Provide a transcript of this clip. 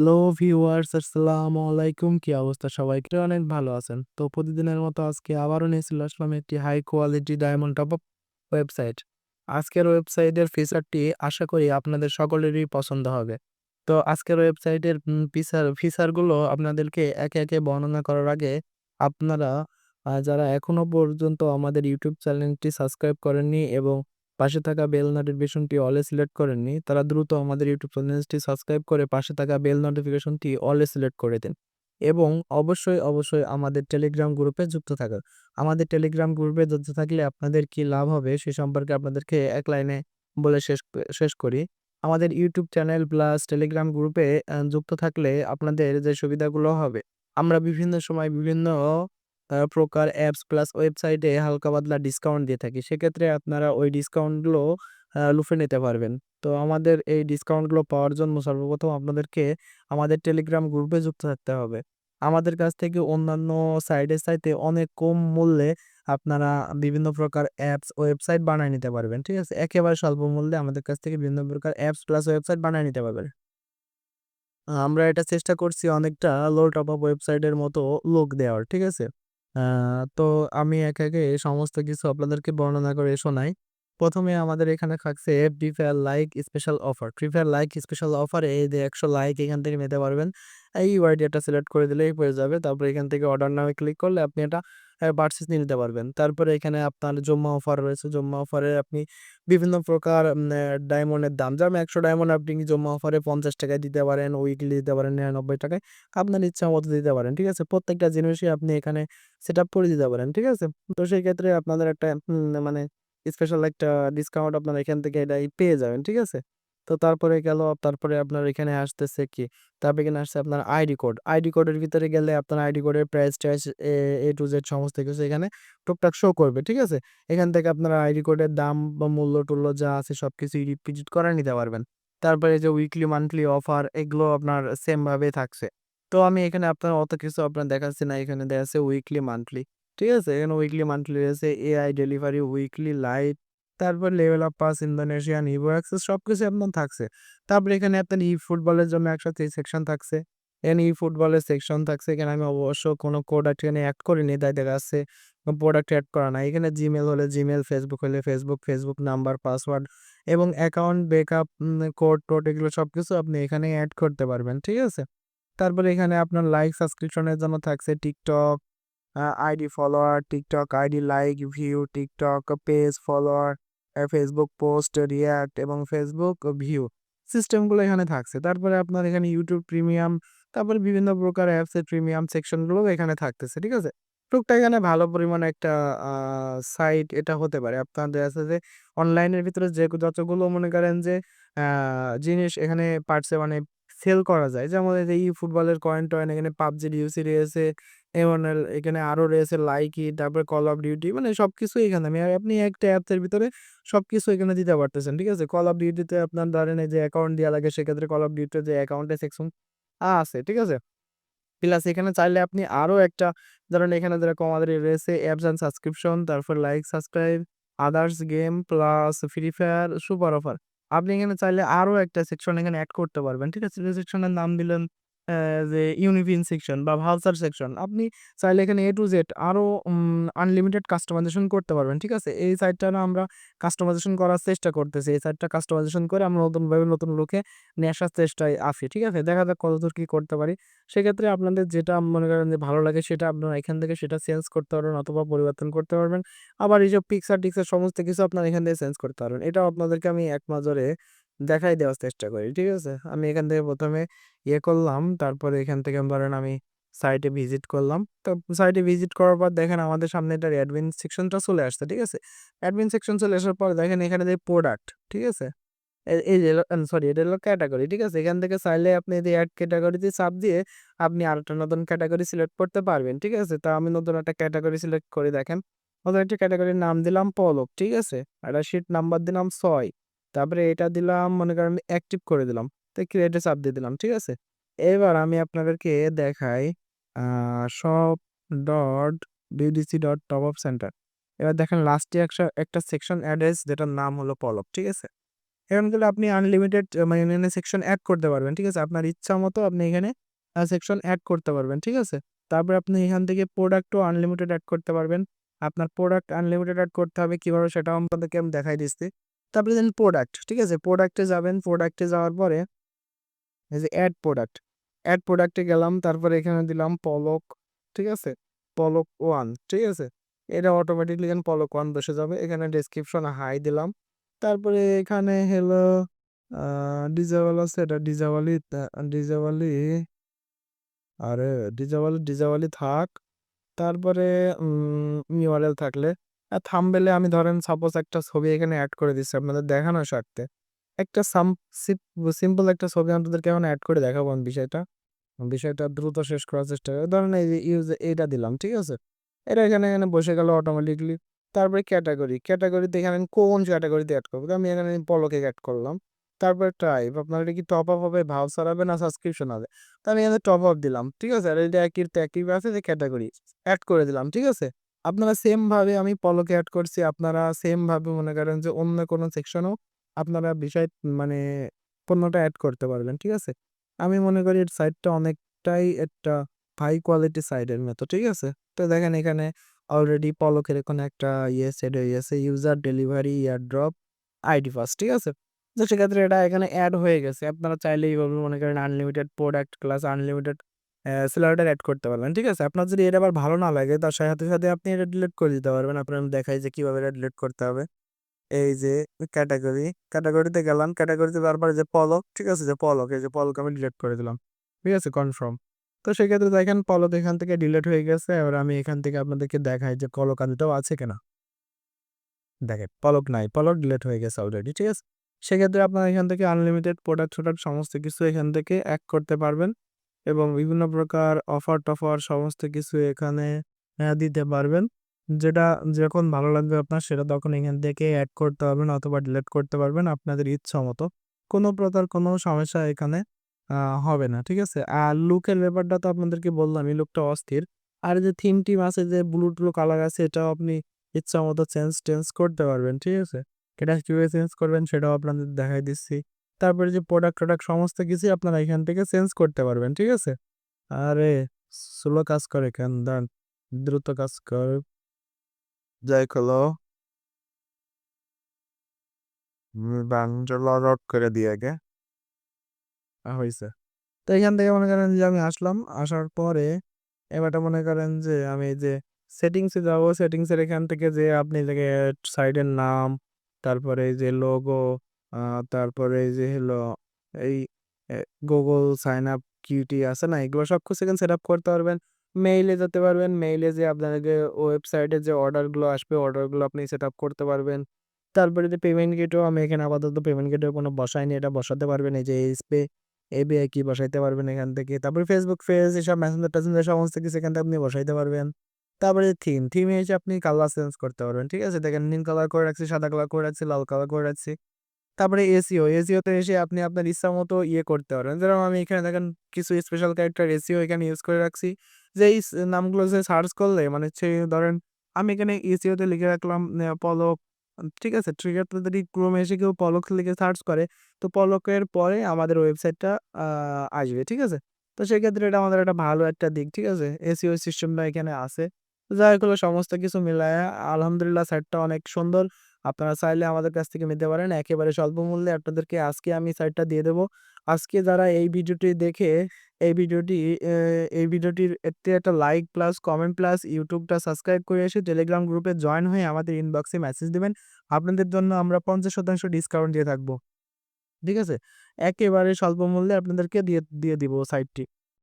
Hello viewers আসসালামু আলাইকুম কি অবস্থা সবাই? কি অনেক ভালো আছেন? তো প্রতিদিনের মতো আজকে আবারও নিয়ে চলে আসলাম একটি high quality diamond top up website আজকের ওয়েবসাইটের ফিচারটি আশা করি আপনাদের সকলেরই পছন্দ হবে। তো আজকের ওয়েবসাইটের ফিচার ফিচারগুলো আপনাদেরকে একে একে বর্ণনা করার আগে আপনারা যারা এখনও পর্যন্ত আমাদের ইউটিউব চ্যানেলটি সাবস্ক্রাইব করেননি এবং পাশে থাকা বেল নোটিফিকেশনটি অলে সিলেক্ট করেননি, তারা দ্রুত আমাদের ইউটিউব চ্যানেলটি সাবস্ক্রাইব করে পাশে থাকা বেল নোটিফিকেশনটি অলে সিলেক্ট করে দিন। এবং অবশ্যই অবশ্যই আমাদের টেলিগ্রাম গ্রুপে যুক্ত থাকুন। আমাদের টেলিগ্রাম গ্রুপে যুক্ত থাকলে আপনাদের কি লাভ হবে সে সম্পর্কে আপনাদেরকে এক লাইনে বলে শেষ শেষ করি। আমাদের ইউটিউব চ্যানেল প্লাস টেলিগ্রাম গ্রুপে যুক্ত থাকলে আপনাদের যে সুবিধাগুলো হবে, আমরা বিভিন্ন সময় বিভিন্ন প্রকার অ্যাপস প্লাস ওয়েবসাইটে হালকা পাতলা ডিসকাউন্ট দিয়ে থাকি। সেক্ষেত্রে আপনারা ওই ডিসকাউন্টগুলো লুফে নিতে পারবেন। তো আমাদের এই ডিসকাউন্টগুলো পাওয়ার জন্য সর্বপ্রথম আপনাদেরকে আমাদের টেলিগ্রাম গ্রুপে যুক্ত থাকতে হবে। আমাদের কাছ থেকে অন্যান্য সাইটের চাইতে অনেক কম মূল্যে আপনারা বিভিন্ন প্রকার অ্যাপস ওয়েবসাইট বানিয়ে নিতে পারবেন, ঠিক আছে? একেবারে স্বল্প মূল্যে আমাদের কাছ থেকে বিভিন্ন প্রকার অ্যাপস প্লাস ওয়েবসাইট বানিয়ে নিতে পারবেন। আমরা এটা চেষ্টা করছি অনেকটা লো টপ আপ ওয়েবসাইটের মতো লোক দেওয়ার, ঠিক আছে? তো আমি একে একে সমস্ত কিছু আপনাদেরকে বর্ণনা করে শোনাই। প্রথমে আমাদের এখানে থাকছে free fire like special offer free fire like special offer এই যে একশো লাইক এখান থেকে নিতে পারবেন। এই ওয়াইডিয়াটা সিলেক্ট করে দিলেই হয়ে যাবে। তারপরে এখান থেকে অর্ডার নামে ক্লিক করলে আপনি এটা পার্সেস নিয়ে নিতে পারবেন। তারপরে এখানে আপনার জম্মা অফার রয়েছে। জম্মা অফারে আপনি বিভিন্ন প্রকার ডায়মন্ডের দাম। যেমন একশো ডায়মন্ড আপনি জম্মা অফারে পঞ্চাশ টাকায় দিতে পারেন, উইকলি দিতে পারেন, নিরানব্বই টাকায়। আপনার ইচ্ছা মতো দিতে পারেন, ঠিক আছে? প্রত্যেকটা জিনিসই আপনি এখানে সেট করে দিতে পারেন, ঠিক আছে? তো সেই ক্ষেত্রে আপনাদের একটা মানে স্পেশাল একটা ডিসকাউন্ট আপনারা এখান থেকে এটা পেয়ে যাবেন, ঠিক আছে? তো তারপরে গেল, তারপরে আপনার এখানে আসতেছে কি? তারপরে এখানে আসছে আপনার আইডি কোড। আইডি কোডের ভিতরে গেলে আপনার আইডি কোডের প্রাইস টাইস এ টু জেড সমস্ত কিছু এখানে টুকটাক শো করবে, ঠিক আছে? এখান থেকে আপনারা আইডি কোডের দাম বা মূল্য টুল্য যা আছে সব কিছু রিপিট করে নিতে পারবেন। তারপরে যে উইকলি মান্থলি অফার এগুলো আপনার সেমভাবে থাকছে। তো আমি এখানে আপনার অত কিছু আপনার দেখাচ্ছি না, এখানে দেখা যাচ্ছে উইকলি মান্থলি ঠিক আছে? এখানে উইকলি মান্থলি রয়েছে এআই ডেলিভারি উইকলি লাইট তারপর level up pass Indonesian evo access সব কিছু আপনার থাকছে। তারপরে এখানে আপনার ই ফুটবলের জন্য একসাথে সেকশন থাকছে। এখানে ই ফুটবলের সেকশন থাকছে, এখানে আমি অবশ্য কোনো কোড এখানে অ্যাড করিনি, তাই দেখা যাচ্ছে প্রোডাক্ট অ্যাড করা না এখানে জিমেল হলে জিমেল ফেসবুক হলে ফেসবুক ফেসবুক নাম্বার পাসওয়ার্ড এবং অ্যাকাউন্ট বেকআপ কোড টোড এগুলো সব কিছু আপনি এখানে অ্যাড করতে পারবেন, ঠিক আছে? তারপরে এখানে আপনার লাইক সাবস্ক্রিপশনের জন্য থাকছে TikTok ID follower TikTok ID like view TikTok page follower Facebook post react এবং ফেসবুক ভিউ সিস্টেমগুলো এখানে থাকছে। তারপরে আপনার এখানে ইউটিউব প্রিমিয়াম তারপরে বিভিন্ন প্রকার অ্যাপসের প্রিমিয়াম সেকশনগুলো এখানে থাকতেছে, ঠিক আছে? টুকটাক এখানে ভালো পরিমাণে একটা সাইট এটা হতে পারে। আপনাদের আছে যে অনলাইনের ভিতরে যে যতগুলো মনে করেন যে জিনিস এখানে পার্টসে মানে সেল করা যায়। যেমন এই ফুটবলের কয়েন টয়েন এখানে পাবজি ডিউসি রয়েছে এমএনএল এখানে আরও রয়েছে লাইকি তারপরে কল অফ ডিউটি মানে সবকিছু এখানে। আমি আপনি একটা অ্যাপসের ভিতরে সবকিছু এখানে দিতে পারতেছেন, ঠিক আছে? কল অফ ডিউটিতে আপনার ধরেন এই যে অ্যাকাউন্ট দেওয়া লাগে, সেক্ষেত্রে কল অফ ডিউটির যে অ্যাকাউন্টের সেকশন আছে, ঠিক আছে? প্লাস এখানে চাইলে আপনি আরও একটা ধরেন এখানে যেরকম আমাদের রয়েছে অ্যাপস অ্যান্ড সাবস্ক্রিপশন তারপর like subscribe others game plus free fire super offer আপনি এখানে চাইলে আরও একটা সেকশন এখানে অ্যাড করতে পারবেন, ঠিক আছে? সেকশনের নাম দিলেন যে ইউনিফিন সেকশন বা ভালসার সেকশন, আপনি চাইলে এখানে এ টু জেড আরও আনলিমিটেড কাস্টমাইজেশন করতে পারবেন, ঠিক আছে? এই সাইটটা না আমরা কাস্টমাইজেশন করার চেষ্টা করতেছি। এই সাইটটা কাস্টমাইজেশন করে আমরা নতুনভাবে নতুন লোকে নিয়ে আসার চেষ্টায় আছি, ঠিক আছে? দেখা যাক কতদূর কি করতে পারি। সেক্ষেত্রে আপনাদের যেটা মনে করেন যে ভালো লাগে সেটা আপনারা এখান থেকে সেটা চেঞ্জ করতে পারবেন অথবা পরিবর্তন করতে পারবেন। আবার এই যে পিকচার টিক্সার সমস্ত কিছু আপনারা এখান থেকে চেঞ্জ করতে পারবেন। এটাও আপনাদেরকে আমি এক নজরে দেখাই দেওয়ার চেষ্টা করি, ঠিক আছে? আমি এখান থেকে প্রথমে ইয়ে করলাম, তারপরে এখান থেকে ধরেন আমি সাইটে ভিজিট করলাম। তো সাইটে ভিজিট করার পর দেখেন আমাদের সামনে এটার অ্যাডমিন সেকশনটা চলে আসছে, ঠিক আছে? অ্যাডমিন সেকশন চলে আসার পর দেখেন এখানে যে প্রোডাক্ট ঠিক আছে? এই যে সরি এটা হলো ক্যাটাগরি ঠিক আছে? এখান থেকে চাইলে আপনি এই অ্যাড ক্যাটাগরিতে চাপ দিয়ে আপনি আরেকটা নতুন ক্যাটাগরি সিলেক্ট করতে পারবেন, ঠিক আছে? তা আমি নতুন একটা ক্যাটাগরি সিলেক্ট করে, দেখেন। নতুন একটা ক্যাটাগরির নাম দিলাম পলক ঠিক আছে? একটা শিট নাম্বার দিলাম ছয়। তারপরে এটা দিলাম, মনে করেন অ্যাক্টিভ করে দিলাম। তো ক্রিয়েটে চাপ দিয়ে দিলাম, ঠিক আছে? এবার আমি আপনাদেরকে দেখাই shop dot BDC dot top up centre এবার দেখেন লাস্টে একটা একটা সেকশন অ্যাড্রেস যেটার নাম হলো পলক ঠিক আছে? এখানে গেলে আপনি আনলিমিটেড মানে সেকশন অ্যাড করতে পারবেন, ঠিক আছে? আপনার ইচ্ছা মতো আপনি এখানে সেকশন অ্যাড করতে পারবেন, ঠিক আছে? তারপরে আপনি এখান থেকে প্রোডাক্টও আনলিমিটেড অ্যাড করতে পারবেন। আপনার প্রোডাক্ট আনলিমিটেড অ্যাড করতে হবে কীভাবে সেটাও আপনাদেরকে আমি দেখাই দিচ্ছি। তারপরে দেন প্রোডাক্ট ঠিক আছে? প্রোডাক্টে যাবেন প্রোডাক্টে যাওয়ার পরে এই যে অ্যাড প্রোডাক্ট অ্যাড প্রোডাক্টে গেলাম, তারপরে এখানে দিলাম পলক ঠিক আছে? পলক ওয়ান ঠিক আছে? এটা অটোমেটিকলি এখানে পলক ওয়ান বসে যাবে। এখানে ডেসক্রিপশন হাই দিলাম। তারপরে এখানে হলো ডিজাওয়াল আছে। এটা ডিজাওয়ালি ডিজাওয়ালি আরে ডিজাওয়ালি ডিজাওয়ালি থাক। তারপরে ইউআরএল থাকলে থাম্বেলে আমি ধরেন সাপোজ একটা ছবি এখানে অ্যাড করে দিচ্ছি আপনাদের দেখানোর স্বার্থে। একটা সাম সিম্পল একটা ছবি আপনাদেরকে এখন অ্যাড করে দেখাবো আমি বিষয়টা। বিষয়টা দ্রুত শেষ করার চেষ্টা করি। ধরেন এই ইউজ এইটা দিলাম, ঠিক আছে? এটা এখানে এখানে বসে গেল অটোমেটিকলি তারপরে ক্যাটাগরি ক্যাটাগরিতে এখানে কোন ক্যাটাগরিতে অ্যাড করব? আমি এখানে পলকে অ্যাড করলাম। তারপরে টাইপ আপনার এটা কি টপ আপ হবে ভাউচার হবে না সাবস্ক্রিপশন হবে? তো আমি এখানে টপ আপ দিলাম, ঠিক আছে? আর এটা একই একই আছে যে ক্যাটাগরি অ্যাড করে দিলাম, ঠিক আছে? আপনারা সেমভাবে আমি পলকে অ্যাড করছি, আপনারা সেমভাবে মনে করেন যে অন্য কোনো সেকশনও আপনারা বিষয় মানে পণ্যটা অ্যাড করতে পারবেন, ঠিক আছে? আমি মনে করি এর সাইটটা অনেকটাই একটা হাই কোয়ালিটি সাইডের মতো, ঠিক আছে? তো দেখেন এখানে অলরেডি পলকের এখানে একটা ইয়ে সেট হয়ে গেছে ইউজার ডেলিভারি ইয়ার ড্রপ আইডি ফার্স্ট ঠিক আছে? তো সেক্ষেত্রে এটা এখানে অ্যাড হয়ে গেছে। আপনারা চাইলে এইভাবে মনে করেন unlimited product class unlimited slider add করতে পারবেন ঠিক আছে? আপনার যদি এটা আবার ভালো না লাগে, তার সাথে সাথে আপনি এটা ডিলিট করে দিতে পারবেন। আপনার আমি দেখাই যে কীভাবে এটা ডিলিট করতে হবে। এই যে ক্যাটাগরি ক্যাটাগরিতে গেলাম। ক্যাটাগরিতে তারপর যে পলক, ঠিক আছে? যে পলক, এই যে পলক আমি ডিলিট করে দিলাম, ঠিক আছে? কনফার্ম তো সেক্ষেত্রে দেখেন, পলক এখান থেকে ডিলিট হয়ে গেছে। এবার আমি এখান থেকে আপনাদেরকে দেখাই যে কলকান্দিটাও আছে কিনা। দেখেন, পলক নাই, পলক ডিলিট হয়ে গেছে অলরেডি ঠিক আছে? সেক্ষেত্রে আপনারা এখান থেকে আনলিমিটেড প্রোডাক্ট টোডাক্ট সমস্ত কিছু এখান থেকে অ্যাড করতে পারবেন। এবং বিভিন্ন প্রকার অফার টফার সমস্ত কিছু এখানে দিতে পারবেন। যেটা যখন ভালো লাগবে আপনার, সেটা তখন এখান থেকে অ্যাড করতে পারবেন অথবা ডিলিট করতে পারবেন আপনাদের ইচ্ছা মতো। কোনো প্রকার কোনো সমস্যা এখানে হবে না, ঠিক আছে? আর লুকের ব্যাপারটা তো আপনাদেরকে বললাম এই লুকটা অস্থির। আর যে থিম টিম আছে, যে ব্লু টুলু কালার আছে, এটাও আপনি ইচ্ছা মতো চেঞ্জ টেঞ্জ করতে পারবেন, ঠিক আছে? এটা কীভাবে চেঞ্জ করবেন, সেটাও আপনাদের দেখাই দিচ্ছি। তারপরে যে প্রোডাক্ট টোডাক্ট সমস্ত কিছুই আপনারা এখান থেকে চেঞ্জ করতে পারবেন ঠিক আছে? আরে স্লো কাজ করে কেন? দান দ্রুত কাজ কর। যাই হলো বাংলা করে দিয়ে আগে। হয়েছে তো এখান থেকে মনে করেন যে আমি আসলাম আসার পরে এবারটা মনে করেন যে আমি যে সেটিংসে যাব সেটিংসের এখান থেকে যে আপনি থেকে সাইডের নাম তারপরে যে লোগো তারপরে এই যে হলো এই গুগল সাইন আপ কিউটি আছে না? এগুলো সব কিছু এখানে সেট আপ করতে পারবেন। মেইলে যেতে পারবেন। মেইলে যে আপনাদেরকে ওয়েবসাইটে যে অর্ডারগুলো আসবে অর্ডারগুলো আপনি সেট আপ করতে পারবেন। তারপরে যে পেমেন্ট গেটও আমি এখানে আপাতত পেমেন্ট গেটেও কোনো বসাইনি। এটা বসাতে পারবেন এই যে এসপে এবিআই কি বসাইতে পারবেন এখান থেকে। তারপরে ফেসবুক ফেস এসব মেসেঞ্জার টেসেঞ্জার, সমস্ত কিছু এখান থেকে আপনি বসাইতে পারবেন। তারপরে থিম থিমে এসে আপনি কালার চেঞ্জ করতে পারবেন, ঠিক আছে? দেখেন নীল কালার করে রাখছি, সাদা কালার করে রাখছি, লাল কালার করে রাখছি। তারপরে এসিও, এসিওতে এসে আপনি আপনার ইচ্ছা মতো ইয়ে করতে পারবেন। যেরকম আমি এখানে দেখেন কিছু স্পেশাল ক্যারেক্টার এসিও এখানে ইউজ করে রাখছি। যে এই নামগুলো যে সার্চ করলে মানে হচ্ছে ধরেন আমি এখানে এসিওতে লিখে রাখলাম পলক ঠিক আছে? ট্রিগার যদি ক্রোমে এসে কেউ পলক লিখে সার্চ করে, তো পলকের পরে আমাদের ওয়েবসাইটটা আসবে, ঠিক আছে? তো সেক্ষেত্রে এটা আমাদের একটা ভালো একটা দিক, ঠিক আছে? এসিও সিস্টেমটা এখানে আছে। যাই হোক, সমস্ত কিছু মিলায় আলহামদুলিল্লাহ সাইটটা অনেক সুন্দর। আপনারা চাইলে আমাদের কাছ থেকে নিতে পারেন। একেবারে স্বল্প মূল্যে আপনাদেরকে আজকে আমি সাইটটা দিয়ে দেবো। আজকে যারা এই ভিডিওটি দেখে, এই ভিডিওটি এই ভিডিওটির এতে একটা লাইক প্লাস কমেন্ট প্লাস ইউটিউবটা সাবস্ক্রাইব করে এসে টেলিগ্রাম গ্রুপে জয়েন হয়ে আমাদের ইনবক্সে মেসেজ দেবেন। আপনাদের জন্য আমরা পঞ্চাশ শতাংশ ডিসকাউন্ট দিয়ে থাকব। ঠিক আছে? একেবারে স্বল্প মূল্যে আপনাদেরকে দিয়ে দিয়ে দিব সাইটটি